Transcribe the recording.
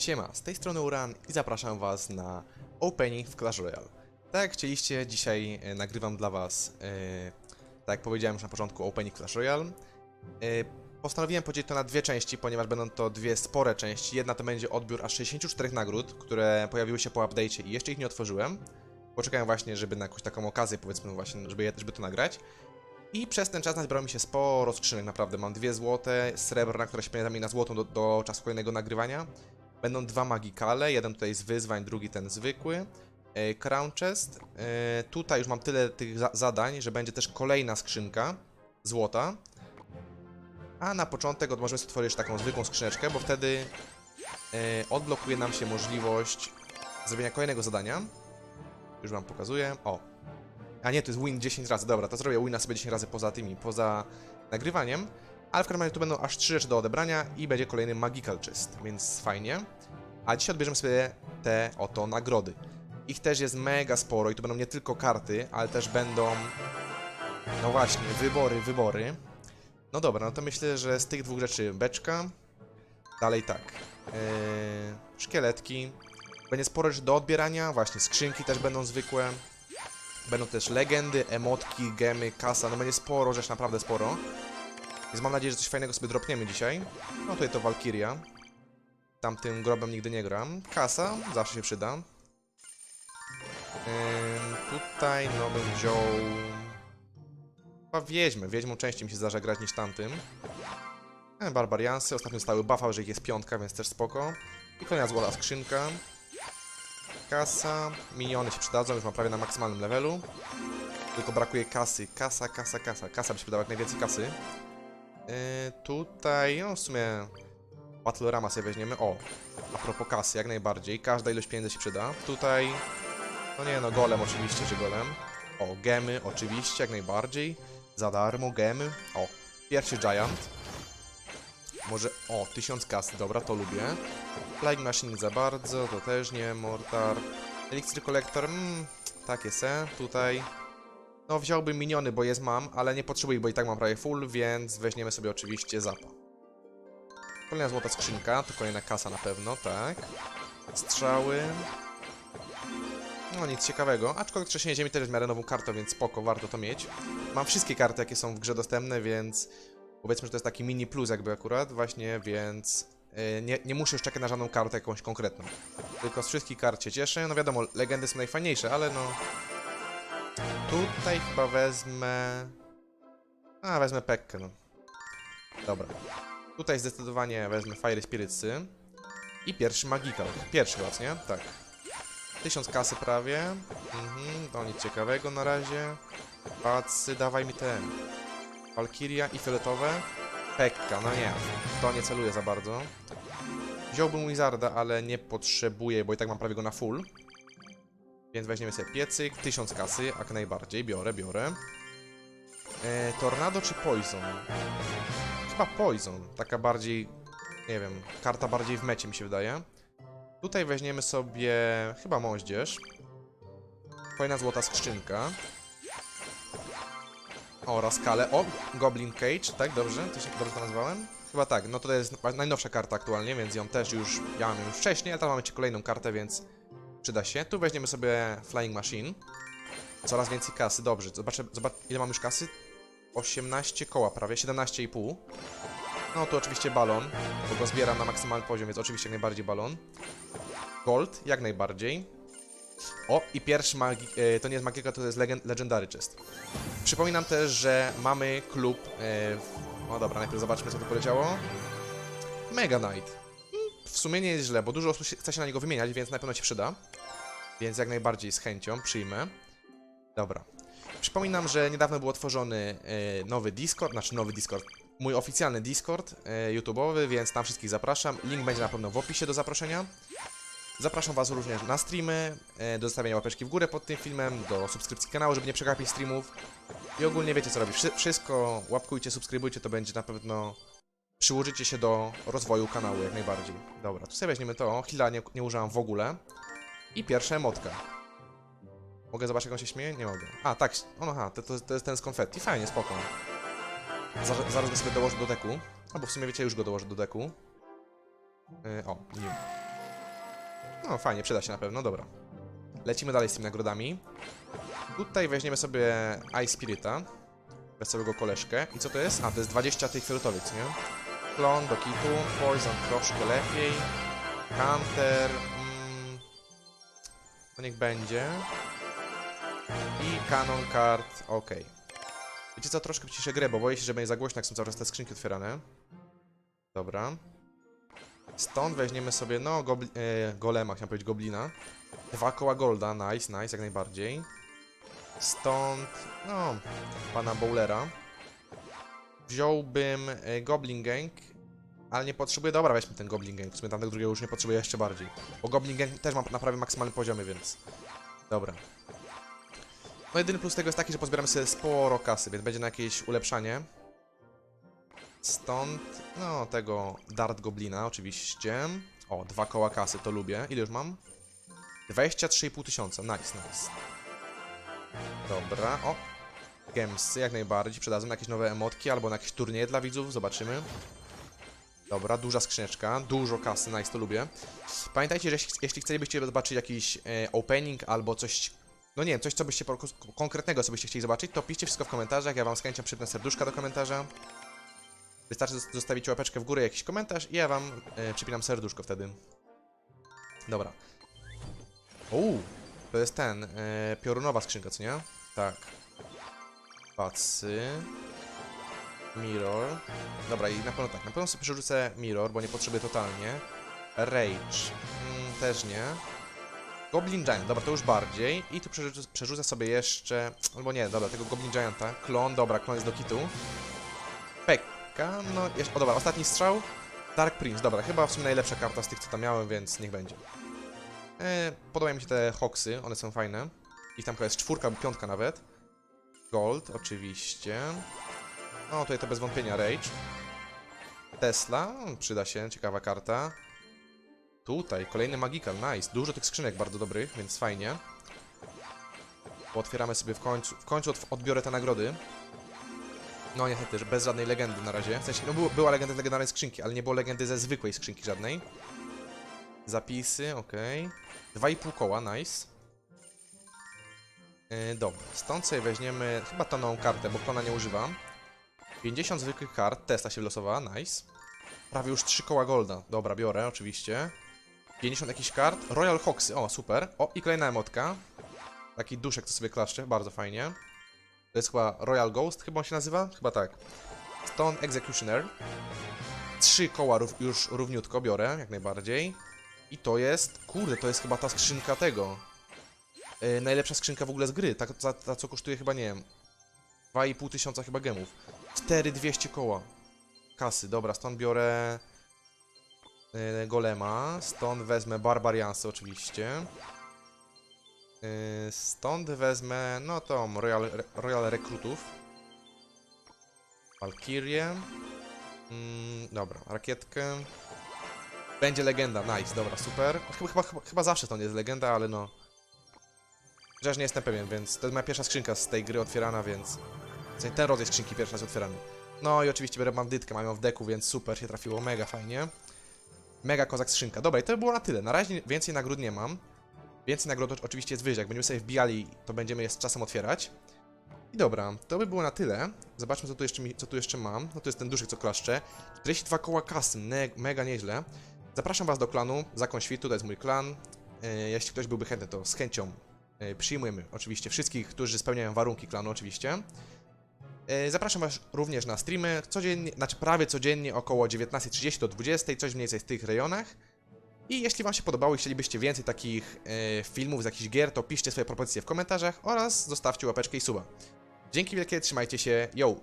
Siema, z tej strony Uran i zapraszam was na opening w Clash Royale. Tak jak chcieliście, dzisiaj e, nagrywam dla was, e, tak jak powiedziałem już na początku, opening Clash Royale. E, postanowiłem podzielić to na dwie części, ponieważ będą to dwie spore części. Jedna to będzie odbiór aż 64 nagród, które pojawiły się po update'cie i jeszcze ich nie otworzyłem. Poczekałem właśnie, żeby na jakąś taką okazję, powiedzmy właśnie, żeby, żeby to nagrać. I przez ten czas nazbierało mi się sporo skrzynek, naprawdę. Mam dwie złote, srebrna, która się pewnie zamieni na złotą do, do czasu kolejnego nagrywania. Będą dwa magikale, jeden tutaj z wyzwań, drugi ten zwykły. E, Crown Chest. E, tutaj już mam tyle tych za zadań, że będzie też kolejna skrzynka złota. A na początek możemy stworzyć taką zwykłą skrzyneczkę, bo wtedy e, odblokuje nam się możliwość zrobienia kolejnego zadania. Już wam pokazuję. O. A nie, to jest win 10 razy. Dobra, to zrobię wina sobie 10 razy poza tymi, poza nagrywaniem. Ale w każdym razie tu będą aż 3 rzeczy do odebrania i będzie kolejny Magical Chest, więc fajnie. A dzisiaj odbierzemy sobie te oto nagrody. Ich też jest mega sporo i to będą nie tylko karty, ale też będą... No właśnie, wybory, wybory. No dobra, no to myślę, że z tych dwóch rzeczy beczka. Dalej tak. Yy, szkieletki. Będzie sporo rzeczy do odbierania, właśnie skrzynki też będą zwykłe. Będą też legendy, emotki, gemy, kasa, no będzie sporo rzeczy, naprawdę sporo. Więc mam nadzieję, że coś fajnego sobie dropniemy dzisiaj. No tutaj to Valkyria. Tamtym grobem nigdy nie gram. Kasa, zawsze się przyda. Tutaj no bym wziął... Chyba wiedźmę. Wiedźmą częściej mi się zdarza grać niż tamtym. E, Barbariansy, ostatnio stały buffa, że ich jest piątka, więc też spoko. I kolejna złota skrzynka. Kasa. Miniony się przydadzą, już mam prawie na maksymalnym levelu. Tylko brakuje kasy. Kasa, kasa, kasa. Kasa by się przydała jak najwięcej kasy. Yy, tutaj, no w sumie Battle Rama sobie weźmiemy. O, a propos kasy, jak najbardziej. Każda ilość pieniędzy się przyda. Tutaj, no nie no, golem oczywiście, że golem. O, gemy oczywiście, jak najbardziej. Za darmo, gemy. O, pierwszy giant. Może, o, 1000 kasy, dobra, to lubię. Flying Machine za bardzo, to też nie. Mortar. Elixir Collector, mmm, takie se. Tutaj no wziąłbym miniony, bo jest mam, ale nie potrzebuję, bo i tak mam prawie full, więc weźmiemy sobie oczywiście zapa. Kolejna złota skrzynka, to kolejna kasa na pewno, tak. Strzały. No nic ciekawego, aczkolwiek trzęsienie ziemi też jest miarę nową kartą, więc spoko, warto to mieć. Mam wszystkie karty, jakie są w grze dostępne, więc powiedzmy, że to jest taki mini plus jakby akurat, właśnie, więc yy, nie, nie muszę już czekać na żadną kartę jakąś konkretną. Tylko z wszystkich kart się cieszę, no wiadomo, legendy są najfajniejsze, ale no... Tutaj chyba wezmę... A, wezmę Pekkę, no. Dobra. Tutaj zdecydowanie wezmę Fire Spiritsy. I pierwszy Magical. Pierwszy raz, nie? Tak. Tysiąc kasy prawie. Mhm, to nic ciekawego na razie. Pacy, dawaj mi ten. Valkyria i fioletowe. Pekka, no nie. To nie celuję za bardzo. Wziąłbym Wizarda, ale nie potrzebuję, bo i tak mam prawie go na full. Więc weźmiemy sobie piecyk, 1000 kasy, jak najbardziej, biorę, biorę. E, tornado czy Poison? Chyba Poison, taka bardziej, nie wiem, karta bardziej w mecie mi się wydaje. Tutaj weźmiemy sobie chyba moździerz. Kolejna złota skrzynka. O, Raskale. O, Goblin Cage, tak? Dobrze? To się, dobrze to nazwałem? Chyba tak, no to jest najnowsza karta aktualnie, więc ją też już, ja mam ją już wcześniej, ale teraz mamy kolejną kartę, więc Przyda się. Tu weźmiemy sobie Flying Machine. Coraz więcej kasy, dobrze. Zobaczę, zobacz, ile mam już kasy? 18 koła prawie, 17,5. No tu oczywiście balon, bo go zbieram na maksymalny poziom, więc oczywiście jak najbardziej balon. Gold, jak najbardziej. O, i pierwszy magi... E, to nie jest magika, to jest legend, Legendary Chest. Przypominam też, że mamy klub... E, w... No dobra, najpierw zobaczmy, co tu poleciało. Mega Knight w sumie nie jest źle, bo dużo osób chce się na niego wymieniać, więc na pewno się przyda. Więc jak najbardziej z chęcią przyjmę. Dobra. Przypominam, że niedawno był otworzony e, nowy Discord, znaczy nowy Discord, mój oficjalny Discord e, YouTube'owy, więc tam wszystkich zapraszam. Link będzie na pewno w opisie do zaproszenia. Zapraszam Was również na streamy, e, do zostawienia łapeczki w górę pod tym filmem, do subskrypcji kanału, żeby nie przegapić streamów. I ogólnie wiecie co robić. Wszy- Wszystko łapkujcie, subskrybujcie, to będzie na pewno przyłożycie się do rozwoju kanału jak najbardziej. Dobra, tu sobie weźmiemy to. Hila nie, nie używam w ogóle. I pierwsza emotka. Mogę zobaczyć, jak on się śmieje? Nie mogę. A, tak. O, no, aha, to, to, to jest ten z konfetti. Fajnie, spoko. Zaraz, zaraz go sobie dołożę do deku. Albo w sumie wiecie, już go dołożę do deku. Yy, o, nie. No, fajnie, przyda się na pewno, dobra. Lecimy dalej z tymi nagrodami. Tutaj weźmiemy sobie Ice Spirita. Wesołego koleżkę. I co to jest? A, to jest 20 tych fioletowych, nie? Klon do kitu, Poison troszkę lepiej. Counter. Mm, to niech będzie. I Canon Card, ok. Wiecie co, troszkę ciszę grę, bo boję się, że będzie za głośno, jak są cały czas te skrzynki otwierane. Dobra. Stąd weźmiemy sobie, no, e, golema, chciałem powiedzieć goblina. Dwa koła golda, nice, nice, jak najbardziej. Stąd, no, pana Bowlera. Wziąłbym e, Goblin Gang, ale nie potrzebuję, dobra, weźmy ten Goblin Gang, w sumie tamtego drugiego już nie potrzebuję jeszcze bardziej. Bo Goblin Gang też mam na prawie maksymalnym poziomie, więc... Dobra. No jedyny plus tego jest taki, że pozbieramy sobie sporo kasy, więc będzie na jakieś ulepszanie. Stąd, no, tego Dart Goblina oczywiście. O, dwa koła kasy, to lubię. Ile już mam? 23,5 tysiąca, nice, nice. Dobra, o. Gemsy jak najbardziej, przydadzą jakieś nowe emotki albo na jakieś turnieje dla widzów, zobaczymy. Dobra, duża skrzyneczka, dużo kasy, nice, to lubię. Pamiętajcie, że jeśli, chcielibyście zobaczyć jakiś e, opening albo coś, no nie wiem, coś co byście konkretnego, co byście chcieli zobaczyć, to piszcie wszystko w komentarzach, ja wam z chęcią przypnę serduszka do komentarza. Wystarczy zos- zostawić łapeczkę w górę, jakiś komentarz i ja wam e, przypinam serduszko wtedy. Dobra. Uuu, to jest ten, e, piorunowa skrzynka, co nie? Tak. Patsy. Mirror. Dobra, i na pewno tak, na pewno sobie przerzucę Mirror, bo nie potrzebuję totalnie. Rage. Mm, też nie. Goblin Giant, dobra, to już bardziej. I tu przerzucę, przerzucę sobie jeszcze... Albo nie, dobra, tego Goblin Gianta. Klon, dobra, klon jest do kitu. Pekka, no jeszcze... O dobra, ostatni strzał. Dark Prince, dobra, chyba w sumie najlepsza karta z tych, co tam miałem, więc niech będzie. E, podobają mi się te Hoxy, one są fajne. Ich tam jest czwórka piątka nawet. Gold, oczywiście. No, tutaj to bez wątpienia Rage. Tesla, przyda się, ciekawa karta. Tutaj, kolejny Magical, nice. Dużo tych skrzynek bardzo dobrych, więc fajnie. Otwieramy sobie w końcu, w końcu odbiorę te nagrody. No niestety, że bez żadnej legendy na razie. W sensie, no była legenda z legendarnej skrzynki, ale nie było legendy ze zwykłej skrzynki żadnej. Zapisy, okej. Dwa i pół koła, nice. Yy, dobra, stąd sobie weźmiemy chyba tą nową kartę, bo klona nie używam. 50 zwykłych kart, testa się wylosowała, nice. Prawie już 3 koła golda. Dobra, biorę, oczywiście. 50 jakichś kart. Royal Hoxy, o, super. O, i kolejna emotka. Taki duszek, co sobie klaszcze, bardzo fajnie. To jest chyba Royal Ghost, chyba on się nazywa? Chyba tak. Stone Executioner. Trzy koła już równiutko biorę, jak najbardziej. I to jest, kurde, to jest chyba ta skrzynka tego. Yy, najlepsza skrzynka w ogóle z gry, ta, ta, ta co kosztuje chyba, nie wiem, 2,5 tysiąca chyba gemów. 4200 koła kasy, dobra, stąd biorę yy, Golema, stąd wezmę Barbariansy oczywiście. Yy, stąd wezmę, no tą Royal, Royal Rekrutów. Valkyrie. Mm, dobra, rakietkę. Będzie legenda, nice, dobra, super. Chyba, chyba, chyba, chyba zawsze to nie jest legenda, ale no. Chociaż nie jestem pewien, więc to jest moja pierwsza skrzynka z tej gry otwierana, więc... Ten rodzaj skrzynki pierwszy raz otwierany. No i oczywiście biorę bandytkę, mam ją w deku, więc super się trafiło, mega fajnie. Mega kozak skrzynka. Dobra, i to by było na tyle. Na razie więcej nagród nie mam. Więcej nagród oczywiście jest wyżej. Jak będziemy sobie wbijali, to będziemy je z czasem otwierać. I dobra, to by było na tyle. Zobaczmy, co tu jeszcze, mi, co tu jeszcze mam. No to jest ten duszek, co klaszcze. 42 koła kasy, ne- mega nieźle. Zapraszam Was do klanu, Zakon Świtu, to jest mój klan. E, jeśli ktoś byłby chętny, to z chęcią przyjmujemy oczywiście wszystkich, którzy spełniają warunki klanu, oczywiście. E, Zapraszam Was również na streamy, codziennie, znaczy prawie codziennie około 19.30 do 20.00, coś mniej więcej w tych rejonach. I jeśli Wam się podobało i chcielibyście więcej takich e, filmów z jakichś gier, to piszcie swoje propozycje w komentarzach oraz zostawcie łapeczkę i suba. Dzięki wielkie, trzymajcie się, yo!